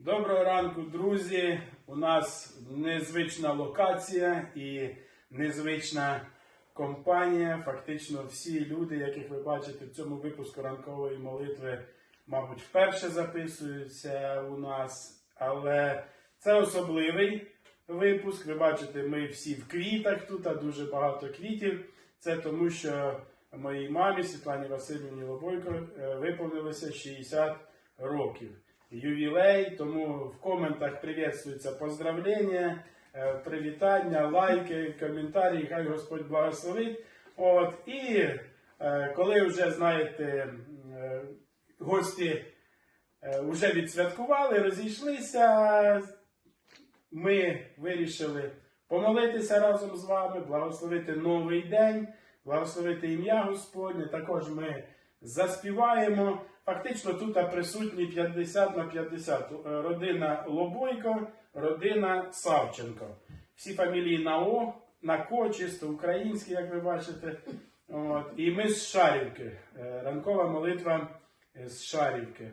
Доброго ранку, друзі. У нас незвична локація і незвична компанія. Фактично, всі люди, яких ви бачите в цьому випуску ранкової молитви, мабуть, вперше записуються у нас. Але це особливий випуск. Ви бачите, ми всі в квітах тут, а дуже багато квітів. Це тому, що моїй мамі Світлані Васильівні Лобойко е, виповнилося 60 років. Ювілей, тому в коментах приветствуються поздравлення, е, привітання, лайки, коментарі, хай Господь благословить. От, і е, коли вже, знаєте, е, гості е, вже відсвяткували, розійшлися, ми вирішили помолитися разом з вами, благословити новий день, благословити ім'я Господнє. Також ми заспіваємо. Фактично тут присутні 50 на 50. Е, Родина Лобойко, родина Савченко. Всі фамілії на О, на Ко, чисто українські, як ви бачите. От. І ми з Шарівки. Е, Ранкова молитва з Шарівки.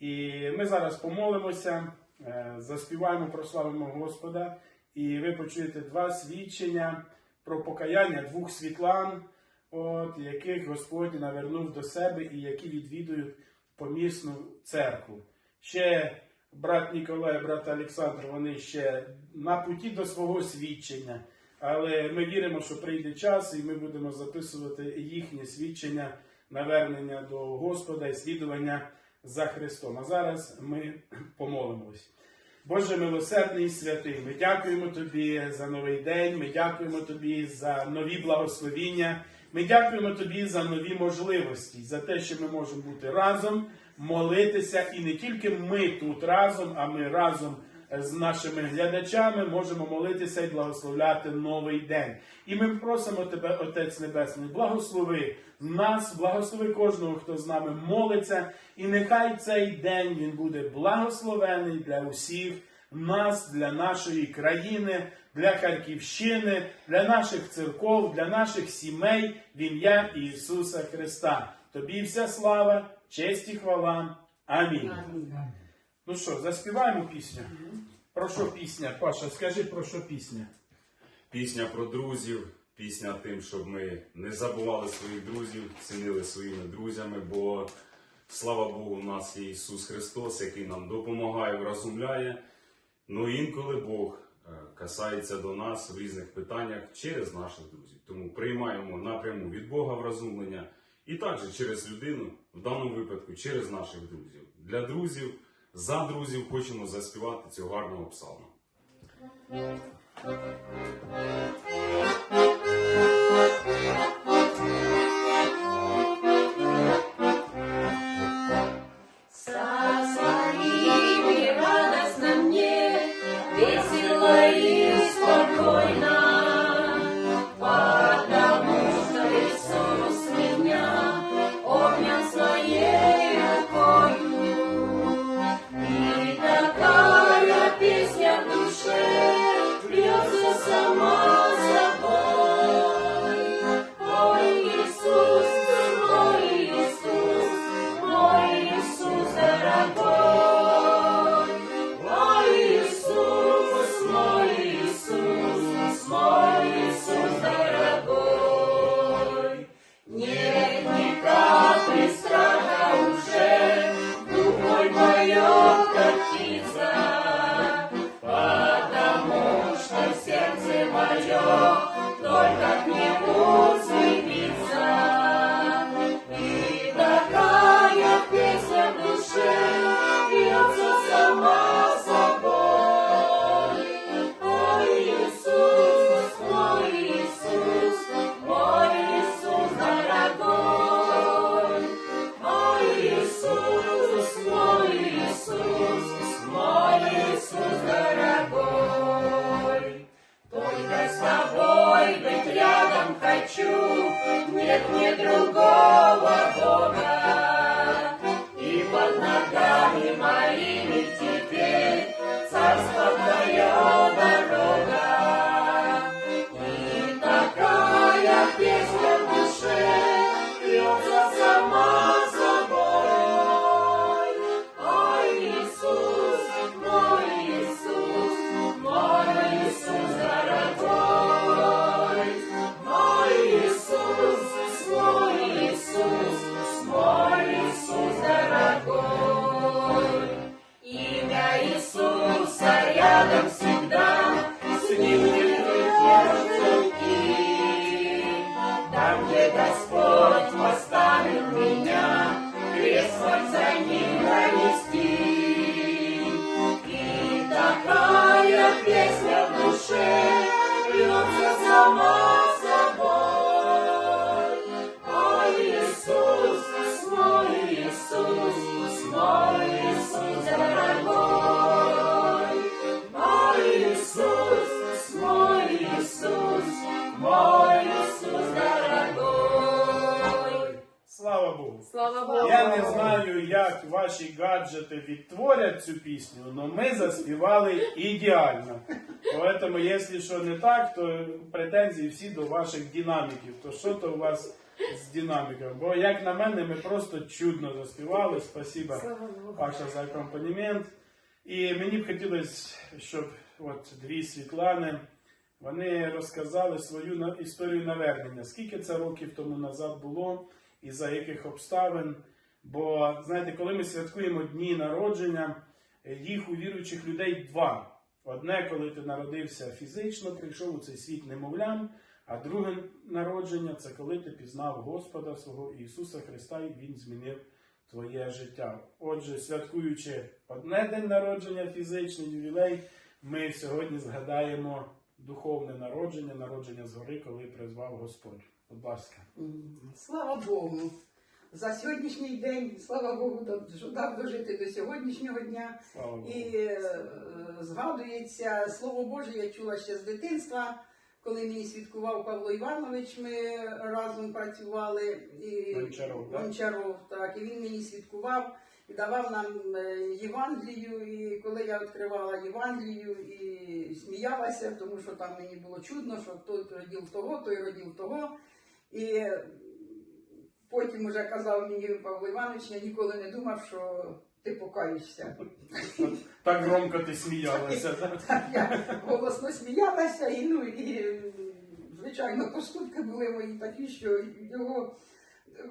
І ми зараз помолимося, е, заспіваємо, прославимо Господа, і ви почуєте два свідчення про покаяння двох світлан, от, яких Господь навернув до себе і які відвідують помісну церкву. Ще брат Ніколай, брат Олександр, вони ще на путі до свого свідчення. Але ми віримо, що прийде час, і ми будемо записувати їхнє свідчення навернення до Господа і слідування за Христом. А зараз ми помолимось. Боже милосердний і святий, ми дякуємо Тобі за новий день, ми дякуємо Тобі за нові благословіння, ми дякуємо Тобі за нові можливості, за те, що ми можемо бути разом, молитися, і не тільки ми тут разом, а ми разом з нашими глядачами можемо молитися і благословляти новий день. І ми просимо Тебе, Отець Небесний, благослови нас, благослови кожного, хто з нами молиться, і нехай цей день він буде благословений для усіх нас, для нашої країни, для Харківщини, для наших церков, для наших сімей в ім'я Ісуса Христа. Тобі вся слава, честь і хвала. Амінь. Ну що, заспіваємо пісню? Про що пісня? Паша, скажи про що пісня? Пісня про друзів, пісня тим, щоб ми не забували своїх друзів, цінили своїми друзями, бо слава Богу, у нас є Ісус Христос, який нам допомагає, вразумляє. Ну інколи Бог касається до нас в різних питаннях через наших друзів. Тому приймаємо напряму від Бога вразумлення і також через людину, в даному випадку через наших друзів. Для друзів, за друзів хочемо заспівати цього гарного псалма. Со гаджети відтворять цю пісню, але ми заспівали ідеально. Тому, якщо що не так, то претензії всі до ваших динаміків. То що то у вас з динаміком? Бо, як на мене, ми просто чудно заспівали. Спасибо, Паша, за акомпанемент. І мені б хотілося, щоб от дві Світлани. Вони розказали свою історію навернення. Скільки це років тому назад було і за яких обставин. Бо знаєте, коли ми святкуємо дні народження, е, їх у віруючих людей два. Одне, коли ти народився фізично, прийшов у цей світ немовлям, а друге народження це коли ти пізнав Господа свого Ісуса Христа і Він змінив твоє життя. Отже, святкуючи одне день народження, фізичний ювілей, ми сьогодні згадаємо духовне народження, народження згори, коли призвав Господь. Будь ласка. Слава Богу. За сьогоднішній день, слава Богу, що дав дожити до сьогоднішнього дня. І е, згадується слово Боже, я чула ще з дитинства, коли мені свідкував Павло Іванович, ми разом працювали. І Гончаров, так? Гончаров, так. І він мені свідкував і давав нам е, Євангелію. І коли я відкривала Євангелію і сміялася, тому що там мені було чудно, що той родів того, той родів того. І потім уже казав мені Павло Іванович, я ніколи не думав, що ти покаєшся. Так громко ти сміялася. так? Так, я голосно сміялася, і, ну, і, звичайно, поступки були мої такі, що його е,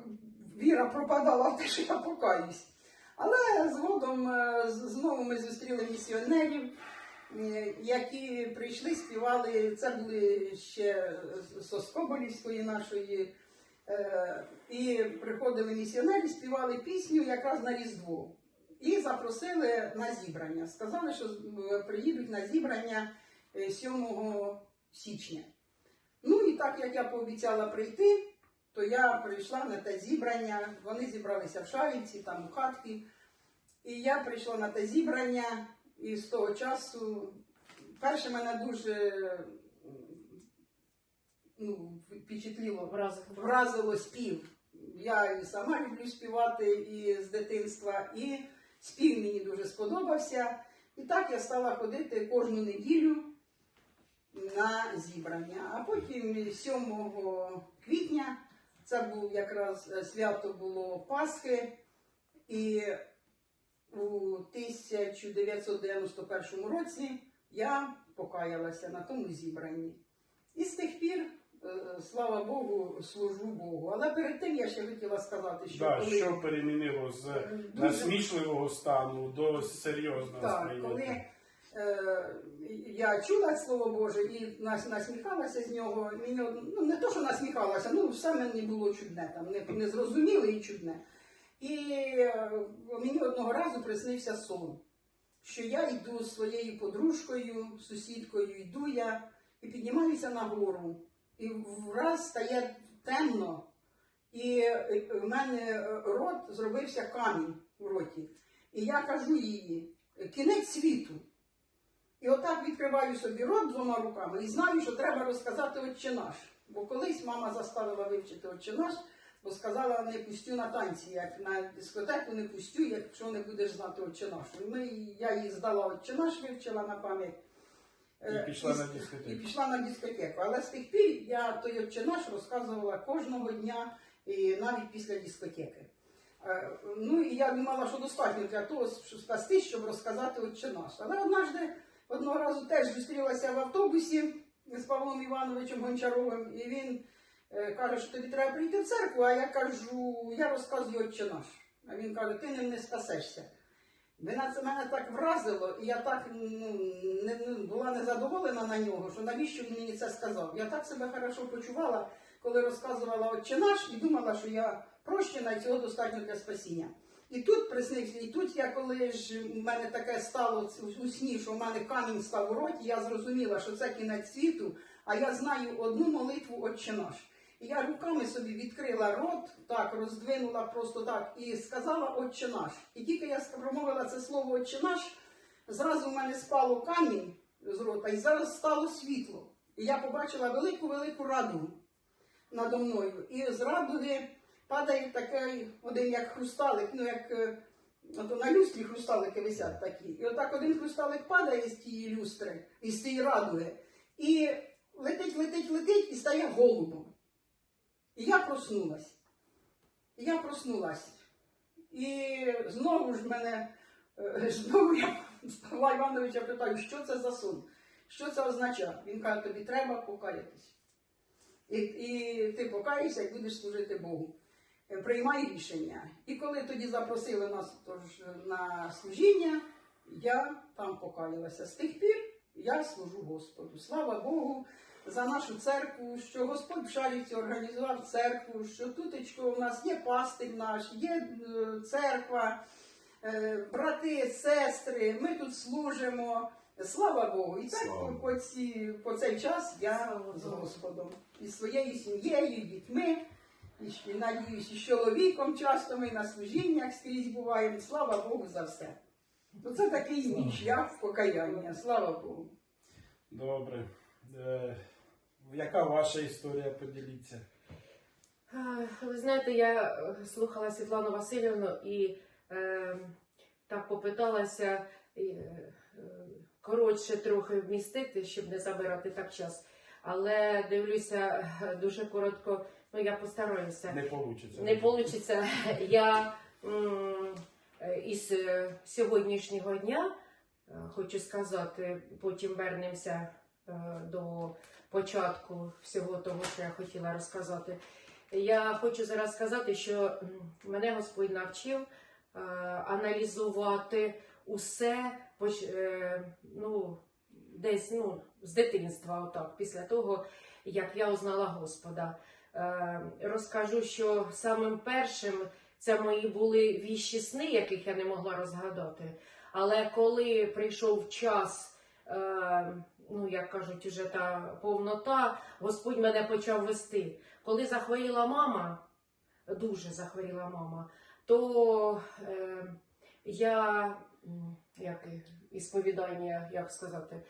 віра пропадала в те, що я покаюсь. Але згодом е, знову ми зустріли місіонерів, які прийшли, співали. Це були ще Соскоболівської нашої. Е, І приходили місіонери, співали пісню якраз на Різдво. І запросили на зібрання. Сказали, що е, приїдуть на зібрання е, 7 січня. Ну і так як я пообіцяла прийти, то я прийшла на те зібрання. Вони зібралися в Шарівці, там у хатки. І я прийшла на те зібрання, і з того часу перше мене дуже ну, впечатліло Вразив. вразило спів. Я і сама люблю співати і з дитинства, і спів мені дуже сподобався. І так я стала ходити кожну неділю на зібрання. А потім 7 квітня, це був якраз е, свято було Пасхи, і у 1991 році я покаялася на тому зібранні. І з тих пір, слава Богу, служу Богу. Але перед тим я ще хотіла сказати, що Да, коли що перемінило з Дуже- насмішливого стану до серйозного Так, сприйняття? коли е, я чула слово Боже і насміхалася з нього. Мені ну не то, що насміхалася, ну все мені було чудне, там не, незрозуміле і чудне. І е, мені одного разу приснився сон, що я йду з своєю подружкою, сусідкою, йду я і піднімаюся на гору. І враз стає темно, і е, в мене е, рот зробився камінь в роті. І я кажу їй, кінець світу. І отак відкриваю собі рот двома руками і знаю, що треба розказати Отче наш. Бо колись мама заставила вивчити Отче наш, бо сказала, не пустю на танці, як на дискотеку не пустю, якщо не будеш знати Отче наш. Ми, я їй здала Отче наш, вивчила на пам'ять. Е, І пішла на І дискотеку. пішла на дискотеку. Але з тих пір я той Отче наш розказувала кожного дня, і навіть після дискотеки. Е, Ну і я думала, що достатньо для того, щоб спасти, щоб розказати Отче наш. Але однажды, одного разу теж зустрілася в автобусі з Павлом Івановичем Гончаровим, і він е, каже, що тобі треба прийти в церкву, а я кажу, я розказую Отче наш. А він каже, ти ним не спасешся. Вона це мене так вразило, і я так ну, не, була незадоволена на нього, що навіщо він мені це сказав. Я так себе хорошо почувала, коли розказувала Отче наш, і думала, що я прощена, і цього достатньо для спасіння. І тут приснився, і тут я, коли ж в мене таке стало у сні, що в мене камінь став у роті, я зрозуміла, що це кінець світу, а я знаю одну молитву Отче наш. Я руками собі відкрила рот, так, роздвинула просто так і сказала Отче наш. І тільки я промовила це слово Отче наш, зразу в мене спало камінь з рота, і зараз стало світло. І я побачила велику-велику радугу надо мною. І з радуги падає такий один як хрусталик, ну як е, Ото на люстрі хрусталики висять такі. І отак один хрусталик падає з тієї люстри, із цієї радуги, і летить, летить, летить і стає голубом. І я проснулась. Я проснулась. І знову ж мене, е, знову я Павла Івановича питаю, що це за сон? Що це означає? Він каже, тобі треба покаятись. І, і ти покаєшся і будеш служити Богу. Е, Приймай рішення. І коли тоді запросили нас тож, на служіння, я там покаялася. З тих пір я служу Господу. Слава Богу за нашу церкву, що Господь в Шарівці організував церкву, що тутечко у нас є пастир наш, є е, церква, е, брати, сестри, ми тут служимо. Слава Богу! І так Слава по, ці, по цей час я з Господом і своєю сім'єю, дітьми. І ще, надіюсь, і з чоловіком часто ми на служіннях скрізь буваємо. Слава Богу за все. Оце такий мій шлях покаяння. Слава Богу. Добре. Е, яка ваша історія? Поділіться. Ви знаєте, я е, слухала Світлану Васильівну і е, так попиталася е, е, коротше трохи вмістити, щоб не забирати так час. Але дивлюся е, дуже коротко, ну я постараюся. Не вийде. Не вийде. Я м, із сьогоднішнього дня хочу сказати, потім вернемося е, до початку всього того, що я хотіла розказати. Я хочу зараз сказати, що мене Господь навчив е, аналізувати усе е, ну, десь ну, з дитинства, отак, після того, як я узнала Господа. Е, розкажу, що самим першим це мої були віщі сни, яких я не могла розгадати. Але коли прийшов час, е, ну як кажуть, уже та повнота, Господь мене почав вести. Коли захворіла мама, дуже захворіла мама, то е, я як ісповідання, як сказати,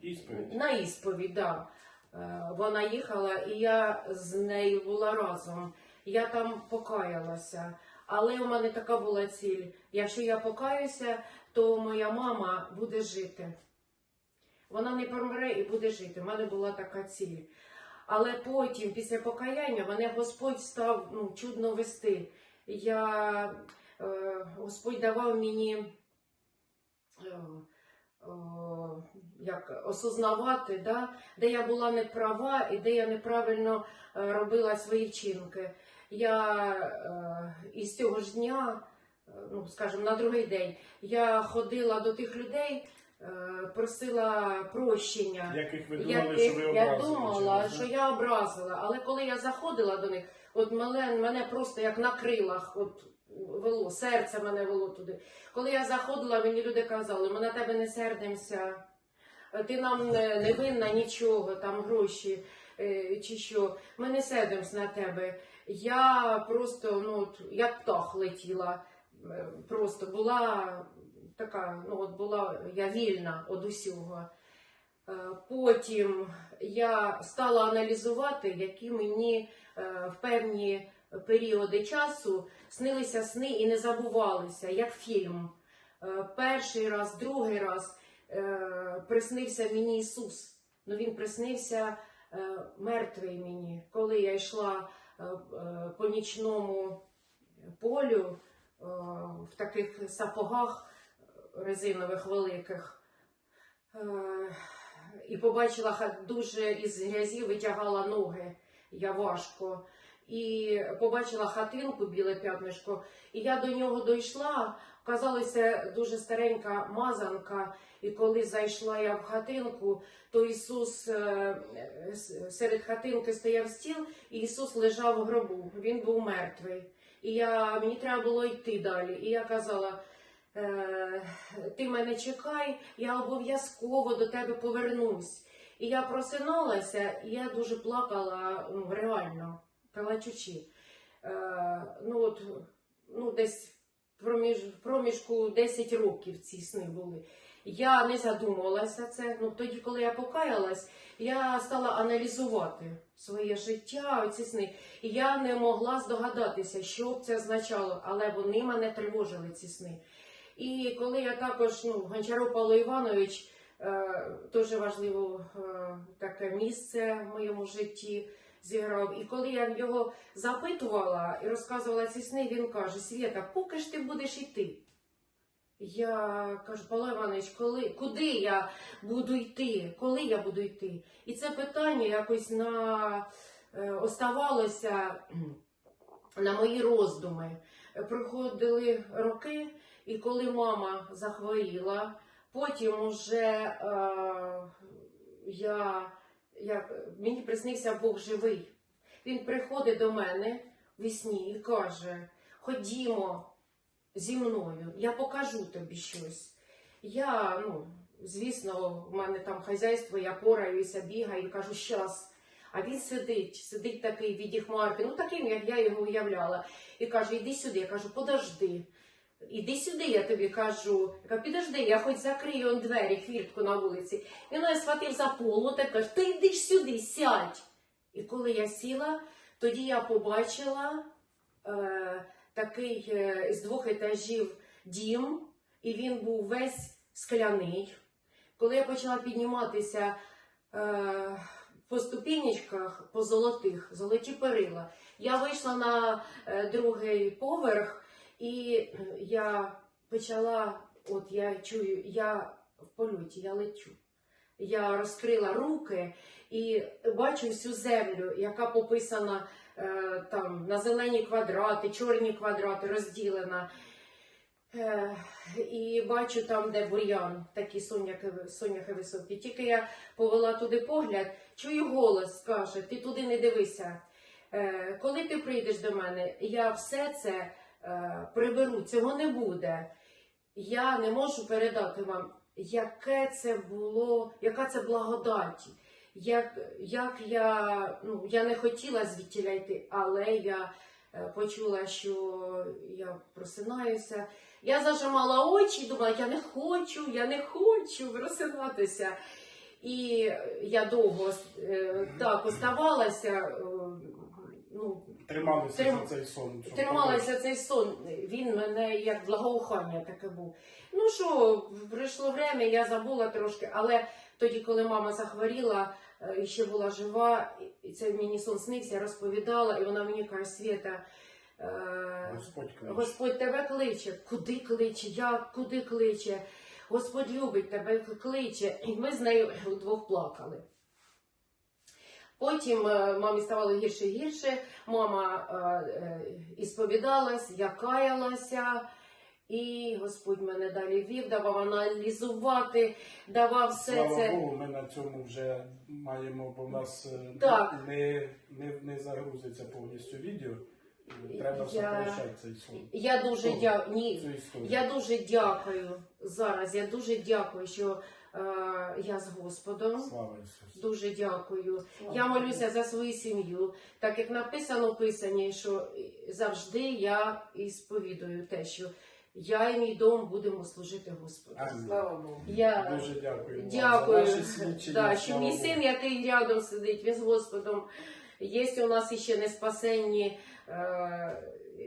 Ісповідь. на ісповідь, да. Е, Вона їхала, і я з нею була разом. Я там покаялася. Але у мене така була ціль. Якщо я покаюся, то моя мама буде жити. Вона не помре і буде жити. У мене була така ціль. Але потім, після покаяння, мене Господь став ну, чудно вести. Я, е, Господь давав мені е, е, як осознавати, да, де я була не права і де я неправильно е, робила свої вчинки. Я е, із цього ж дня, е, ну скажімо, на другий день, я ходила до тих людей, просила прощення. Яких ви думали, Яких що ви образили? я думала, що я образила, але коли я заходила до них, от мене, мене просто як на крилах от, вело, серце мене вело туди. Коли я заходила, мені люди казали, ми на тебе не сердимося, ти нам не, винна нічого, там гроші е, чи що. Ми не сердимось на тебе. Я просто, ну, як птах летіла, е, просто була така, ну от була я вільна від усього. Е, Потім я стала аналізувати, які мені е, в певні періоди часу снилися сни і не забувалися, як фільм. Е, Перший раз, другий раз приснився мені Ісус. Ну він приснився мертвий мені, коли я йшла по нічному полю в таких сапогах резинових великих. Е, і побачила дуже із грязі витягала ноги. Я важко. І побачила хатинку, біле п'ятнишко, і я до нього дійшла. Казалося, дуже старенька мазанка. І коли зайшла я в хатинку, то Ісус е, серед хатинки стояв стіл, і Ісус лежав в гробу. Він був мертвий. І я, мені треба було йти далі. І я казала. «Е, ти мене чекай, я обов'язково до тебе повернусь. І я просиналася, і я дуже плакала ну, реально, плачучи. Е, ну, от, ну, десь проміж, проміжку 10 років ці сни були. Я не задумувалася це. Ну тоді, коли я покаялась, я стала аналізувати своє життя, оці сни. І я не могла здогадатися, що б це означало, але вони мене тривожили, ці сни. І коли я також, ну, Гончаров Павло Іванович, е, дуже важливе таке місце в моєму житті зіграв. І коли я його запитувала і розказувала ці сни, він каже: Свєта, поки ж ти будеш йти? Я кажу, Павло Іванович, коли, куди я буду йти? Коли я буду йти? І це питання якось на, е, оставалося на мої роздуми. Проходили роки, і коли мама захворіла, потім уже е, я, як, мені приснився Бог живий. Він приходить до мене в сні і каже: Ходімо зі мною, я покажу тобі щось. Я, ну, звісно, в мене там хазяйство, я пораюся, бігаю, кажу, щас. А він сидить, сидить такий в віді хмарки, ну таким, як я його уявляла. І каже, іди сюди. Я кажу, подожди. Іди сюди, я тобі кажу. Я кажу, підожди, я хоч закрию он двері, хвіртку на вулиці. Він мене схватив за полу та каже, ти йди ж сюди, сядь. І коли я сіла, тоді я побачила е, такий е, з двох етажів дім, і він був весь скляний. Коли я почала підніматися е, по ступінечках, по золотих, золоті перила, я вийшла на е, другий поверх, і е, я почала, от я чую, я в польоті, я лечу. Я розкрила руки і бачу всю землю, яка пописана е, там на зелені квадрати, чорні квадрати, розділена. Е, і бачу там, де бур'ян, такі соняхи, соняхи високі. Тільки я повела туди погляд, чую голос, каже, ти туди не дивися. Е, коли ти прийдеш до мене, я все це приберу, цього не буде. Я не можу передати вам, яке це було, яка це благодать. Як, як я, ну, я не хотіла звідтіля йти, але я е, почула, що я просинаюся. Я зажимала очі і думала, я не хочу, я не хочу просинатися. І я довго е, так оставалася. е, ну, Трималися Трим- за цей сон. Трималася цей сон. Він мене як благоухання таке був. Ну що, прийшло время, я забула трошки, але тоді, коли мама захворіла е, і ще була жива, і це мені сон снився, я розповідала, і вона мені каже, Свята. е, Господь. Господь тебе кличе. Куди кличе? Як куди кличе? Господь любить тебе, кличе. І ми з нею вдвох плакали. Потім е, мамі ставало гірше і гірше. Мама е, е, ісповідалась, я каялася. І Господь мене далі вів, давав аналізувати, давав все Слава це. Богу, ми на цьому вже маємо, бо в нас Так. не, не, не загрузиться повністю відео. Треба Я- цей сон. Я дуже дя... Ні, Я дуже дякую зараз. Я дуже дякую, що я з Господом. Слава Дуже дякую. Я молюся за свою сім'ю, так як написано в Писанні, що завжди я і сповідую те, що я і мій дом будемо служити Господу. Амінь. Слава Богу. Я Дуже дякую. дякую, да, що Слава мій Богу. син, який рядом сидить, він з Господом. Є у нас іще не спасенні е,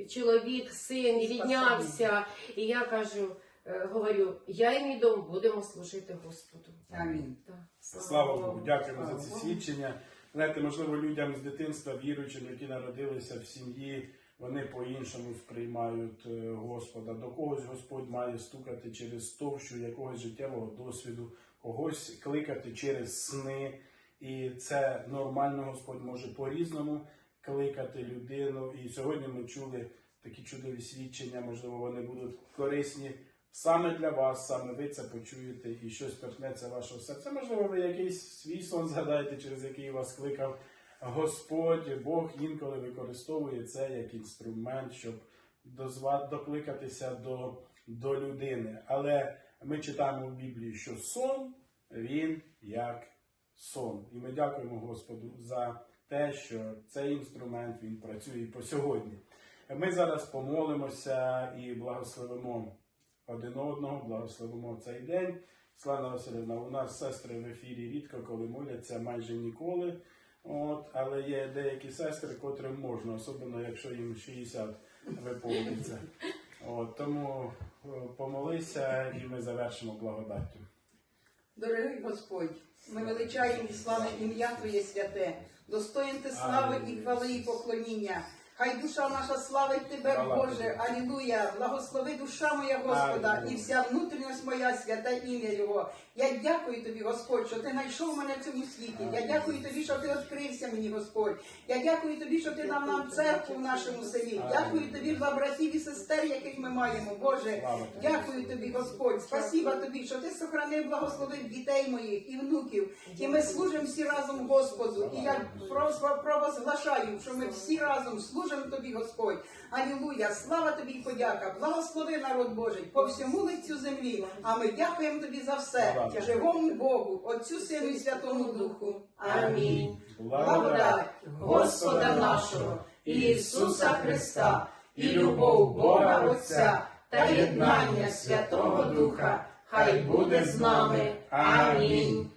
чоловік, син, Не ріднявся. І я кажу, е, говорю, я і мій дом будемо служити Господу. Амінь. Так, Слава Богу, дякуємо Слава за ці Богу. свідчення. Знаєте, можливо, людям з дитинства, віруючим, які народилися в сім'ї, вони по-іншому сприймають е, Господа. До когось Господь має стукати через товщу якогось життєвого досвіду, когось кликати через сни. І це нормально, Господь може по-різному кликати людину. І сьогодні ми чули такі чудові свідчення, можливо, вони будуть корисні саме для вас, саме ви це почуєте і щось торкнеться вашого серця. Можливо, ви якийсь свій сон згадаєте, через який вас кликав Господь, Бог інколи використовує це як інструмент, щоб докликатися до, до людини. Але ми читаємо в Біблії, що сон він як сон. І ми дякуємо Господу за те, що цей інструмент він працює по сьогодні. Ми зараз помолимося і благословимо один одного, благословимо цей день. Слава Васильівна, у нас сестри в ефірі рідко коли моляться, майже ніколи. От, але є деякі сестри, котрим можна, особливо якщо їм 60 виповниться. От, тому е, помолися і ми завершимо благодаттю. Дорогий Господь, ми величаємо і славимо ім'я Твоє святе, достоїн ти слави і хвали і поклоніння. Хай душа наша славить Тебе, Боже. Алілуя, благослови душа моя Господа Алілуя. і вся внутрішність моя, святе ім'я Його. Я дякую Тобі, Господь, що Ти знайшов мене в цьому світі. Я дякую Тобі, що Ти відкрився мені, Господь. Я дякую Тобі, що Ти дав нам церкву в нашому селі. Дякую Тобі за братів і сестер, яких ми маємо, Боже. Дякую Тобі, Господь. Спасіба Тобі, що Ти сохранив, благословив дітей моїх і внуків. І ми служимо всі разом Господу. І я провозглашаю, що ми всі разом служимо Тобі, Господь. Алілуя! Слава Тобі і подяка! Благослови народ Божий по всьому лицю землі. А ми дякуємо Тобі за все. Живому Богу, Отцю Сину і Святому Духу. Амінь. Благодать Господа нашого, Ісуса Христа, і любов Бога Отця та єднання Святого Духа, хай буде з нами. Амінь.